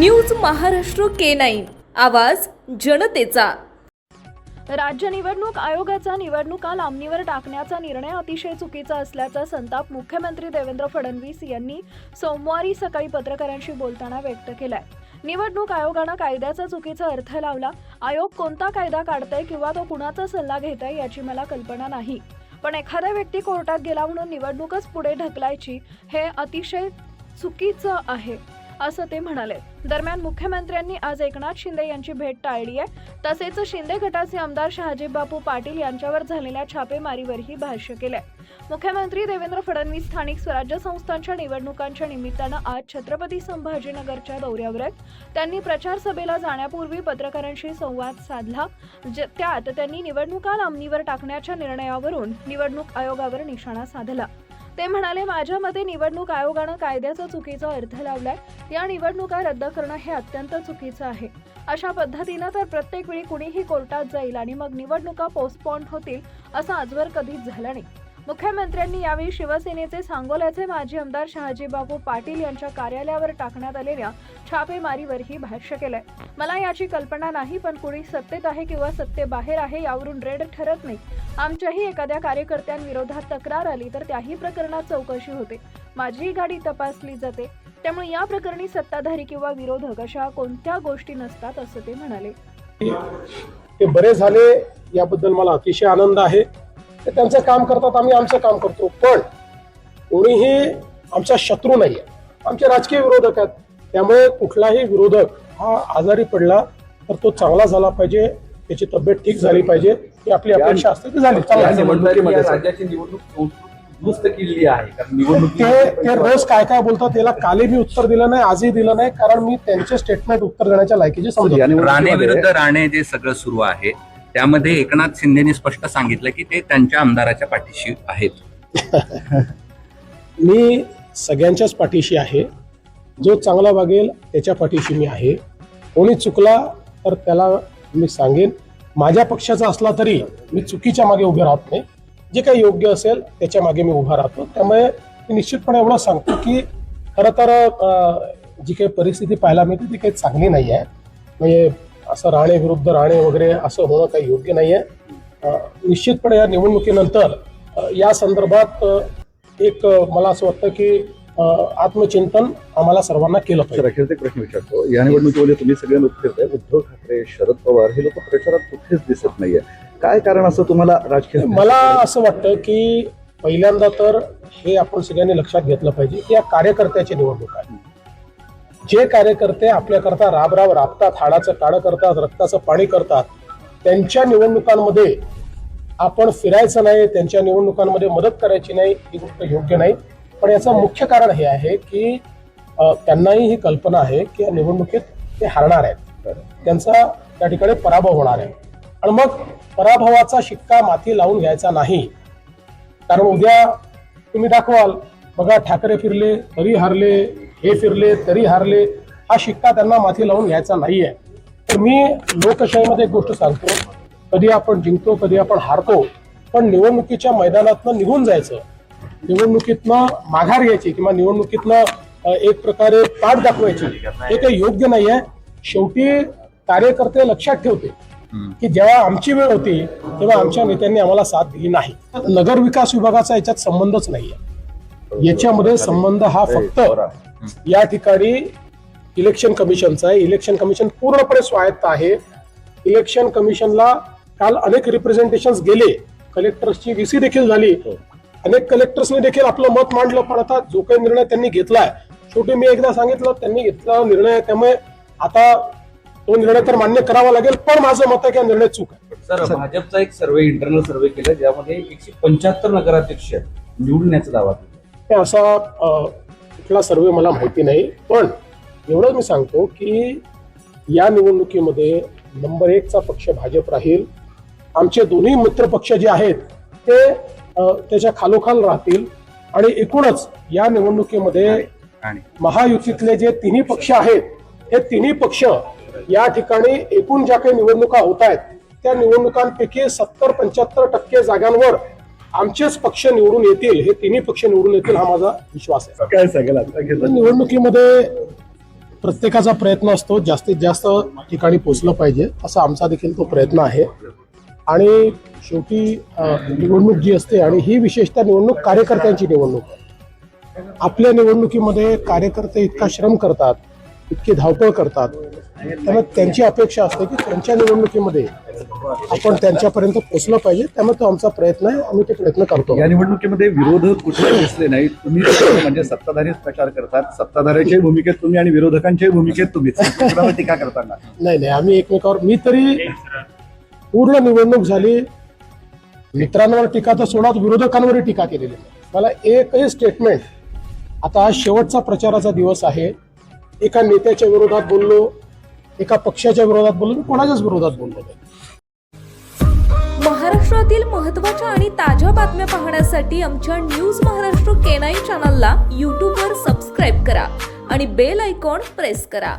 News Maharashtra K nine. आवाज जनतेचा. राज्य निवडणूक आयोगाचा निवडणुका लांबणीवर टाकण्याचा निर्णय अतिशय चुकीचा असल्याचा संताप मुख्यमंत्री देवेंद्र फडणवीस यांनी सोमवारी सकाळी पत्रकारांशी बोलताना व्यक्त केलाय. निवडणूक आयोगानं कायद्याचा चुकीचा अर्थ लावला. आयोग कोणता कायदा काढतय किंवा तो कुणाचा सल्ला घेत आहे याची मला कल्पना नाही. पण एखादा व्यक्ती कोर्टात गेला म्हणून निवडणूकच पुढे ढकलायची हे अतिशय चुकीचं आहे. असं ते म्हणाले. दरम्यान मुख्यमंत्र्यांनी आज एकनाथ शिंदे यांची भेट टाळली आहे. तसेच शिंदे गटाचे आमदार शहाजी बापू पाटील यांच्यावर झालेल्या छापेमारीवरही भाष्य केलंय. मुख्यमंत्री देवेंद्र फडणवीस स्थानिक स्वराज्य संस्थांच्या निवडणुकांच्या निमित्तानं आज छत्रपती संभाजीनगरच्या दौऱ्यावर आहेत. त्यांनी प्रचार सभेला जाण्यापूर्वी पत्रकारांशी संवाद साधला. ज- त्यात त्यांनी निवडणुका लांबणीवर टाकण्याच्या निर्णयावरून निवडणूक आयोगावर निशाणा साधला. ते म्हणाले माझ्या मते निवडणूक आयोगानं कायद्याचा चुकीचा अर्थ लावलाय. या निवडणुका रद्द करणं हे अत्यंत चुकीचं आहे. अशा पद्धतीनं तर प्रत्येक वेळी कुणीही कोर्टात जाईल आणि मग निवडणुका पोस्टपॉन होतील असं आजवर कधीच झालं नाही. मुख्यमंत्र्यांनी यावेळी शिवसेनेचे सांगोल्याचे माजी आमदार शहाजीबाबू पाटील यांच्या कार्यालयावर टाकण्यात आलेल्या छापेमारीवरही भाष्य केलंय. मला याची कल्पना नाही पण कुणी सत्तेत आहे किंवा सत्तेबाहेर आहे यावरून रेड ठरत नाही. आमच्याही एखाद्या कार्यकर्त्यांविरोधात तक्रार आली तर त्याही प्रकरणात चौकशी होते. माझीही गाडी तपासली जाते. त्यामुळे या प्रकरणी सत्ताधारी किंवा विरोधक अशा कोणत्या गोष्टी नसतात असं ते म्हणाले. ते बरे झाले याबद्दल मला अतिशय आनंद आहे. ते त्यांचं काम करतात आम्ही आमचं काम करतो. पण कोणीही आमचा शत्रू नाही आहे. आमचे राजकीय विरोधक आहेत. त्यामुळे कुठलाही विरोधक हा आजारी पडला तर तो चांगला झाला पाहिजे त्याची तब्येत ठीक झाली पाहिजे ही आपली अपेक्षा असते ती झाली. राज्याची निवडणूक केलेली आहे. ते ते रोज काय काय बोलतात त्याला कालही मी उत्तर दिलं नाही आजही दिलं नाही कारण मी त्यांचे स्टेटमेंट उत्तर देण्याच्या लायकीचे. राणे विरुद्ध राणे जे सगळं सुरू आहे त्यामध्ये एकनाथ शिंदेनी स्पष्ट सांगितलं की ते त्यांच्या आमदाराच्या पाठीशी आहेत. मी सगळ्यांच्याच पाठीशी आहे. जो चांगला वागेल त्याच्या पाठीशी मी आहे. कोणी चुकला तर त्याला मी सांगेन. माझ्या पक्षाचा असला तरी मी चुकीच्या मागे उभे राहत नाही. जे काही योग्य असेल त्याच्यामागे मी उभा राहतो. त्यामुळे मी निश्चितपणे एवढं सांगतो की खरं तर जी काही परिस्थिती पाहायला मिळते ती काही चांगली नाही आहे. म्हणजे असं राणे विरुद्ध राणे वगैरे असं होणं काही योग्य नाही आहे निश्चितपणे या निवडणुकीनंतर या संदर्भात एक मला असं वाटतं की आत्मचिंतन आम्हाला सर्वांना केलं पाहिजे. अखेरचा प्रश्न विचारतो. या निवडणुकीमध्ये तुम्ही सगळे लोक फिरताय. उद्धव ठाकरे शरद पवार हे लोक प्रचारात कुठेच दिसत नाहीये. काय कारण असं तुम्हाला राजकीय मला असं वाटतं की पहिल्यांदा तर हे आपण सगळ्यांनी लक्षात घेतलं पाहिजे की या कार्यकर्त्याची निवडणूक आहे. जे कार्यकर्ते आपल्याकरता राबराब राबतात हाडाचं काळं करतात रक्ताचं पाणी करतात त्यांच्या निवडणुकांमध्ये आपण फिरायचं नाही त्यांच्या निवडणुकांमध्ये मदत करायची नाही ही गोष्ट योग्य नाही. पण याचं मुख्य कारण हे आहे की त्यांनाही ही कल्पना आहे की या निवडणुकीत ते हारणार आहेत. त्यांचा त्या ठिकाणी पराभव होणार आहे. आणि मग पराभवाचा शिक्का माती लावून घ्यायचा नाही. कारण उद्या तुम्ही दाखवाल बघा ठाकरे फिरले तरी हारले हे फिरले तरी हारले हा शिक्का त्यांना माथी लावून घ्यायचा नाहीये. तर मी लोकशाहीमध्ये एक गोष्ट सांगतो. कधी आपण जिंकतो कधी आपण हारतो पण निवडणुकीच्या मैदानातनं निघून जायचं. निवडणुकीतनं माघार घ्यायची किंवा निवडणुकीतनं एक प्रकारे पाठ दाखवायची हे काही योग्य नाहीये. शेवटी कार्यकर्ते लक्षात ठेवते की जेव्हा आमची वेळ होती तेव्हा आमच्या नेत्यांनी आम्हाला साथ दिली नाही. नगर विकास विभागाचा याच्यात संबंधच नाहीये. याच्यामध्ये संबंध हा फक्त या ठिकाणी इलेक्शन कमिशनचा आहे. इलेक्शन कमिशन पूर्णपणे स्वायत्त आहे. इलेक्शन कमिशनला काल अनेक रिप्रेझेंटेशन गेले. कलेक्टर्सची व्हीसी देखील झाली. अनेक कलेक्टर्सनी देखील आपलं मत मांडलं. पण आता जो काही निर्णय त्यांनी घेतलाय शेवटी मी एकदा सांगितलं त्यांनी घेतला निर्णय. त्यामुळे आता तो निर्णय तर मान्य करावा लागेल पण माझं मत आहे की हा निर्णय चूक आहे. सर भाजपचा एक सर्वे इंटरनल सर्वे केला ज्यामध्ये एकशे पंच्याहत्तर नगराध्यक्ष निवडून येण्याचा दावा केला. हे असा कुठला सर्वे मला माहिती नाही पण एवढं मी सांगतो की या निवडणुकीमध्ये नंबर एकचा पक्ष भाजप राहील. आमचे दोन्ही मित्र पक्ष जे आहेत ते त्याच्या खालोखाल राहतील. आणि एकूणच या निवडणुकीमध्ये महायुतीतले जे तिन्ही पक्ष आहेत हे तिन्ही पक्ष या ठिकाणी एकूण ज्या काही निवडणुका होत आहेत त्या निवडणुकांपैकी सत्तर पंच्याहत्तर टक्के जागांवर आमचेच पक्ष निवडून येतील हे तिन्ही पक्ष निवडून येतील हा माझा विश्वास आहे. काय सांगेल निवडणुकीमध्ये प्रत्येकाचा प्रयत्न असतो जास्तीत जास्त ठिकाणी पोचलं पाहिजे असा आमचा देखील तो प्रयत्न आहे. आणि शेवटी निवडणूक जी असते आणि ही विशेषतः निवडणूक कार्यकर्त्यांची निवडणूक आहे. आपल्या निवडणुकीमध्ये कार्यकर्ते इतका श्रम करतात इतकी धावपळ करतात. त्यामुळे त्यांची अपेक्षा असते की त्यांच्या निवडणुकीमध्ये आपण त्यांच्यापर्यंत पोचलं पाहिजे. त्यामुळे तो आमचा प्रयत्न आहे. आम्ही ते प्रयत्न करतो. या निवडणुकीमध्ये विरोधक कुठे दिसले नाही तुम्ही म्हणजे सत्ताधारीच प्रचार करतात. सत्ताधाऱ्याच्याही भूमिकेत तुम्ही आणि विरोधकांच्याही भूमिकेत कुणावर टीका करताना? नाही नाही. आम्ही एकमेकावर मी तरी पूर्ण निवडणूक झाली. मित्रांवर टीका तर सोडा विरोधकांवरही टीका केलेली मला एकही स्टेटमेंट आता आज शेवटचा प्रचाराचा दिवस आहे. एका नेत्याच्या विरोधात बोललो एका पक्षाच्या विरोधात बोललो मी कोणाच्याच विरोधात बोललो महाराष्ट्रातील महत्त्वाच्या आणि ताज्या बातम्या पाहण्यासाठी आमच्या न्यूज महाराष्ट्र केनाई चॅनलला यूट्यूबवर सबस्क्राईब करा आणि बेल आयकॉन प्रेस करा.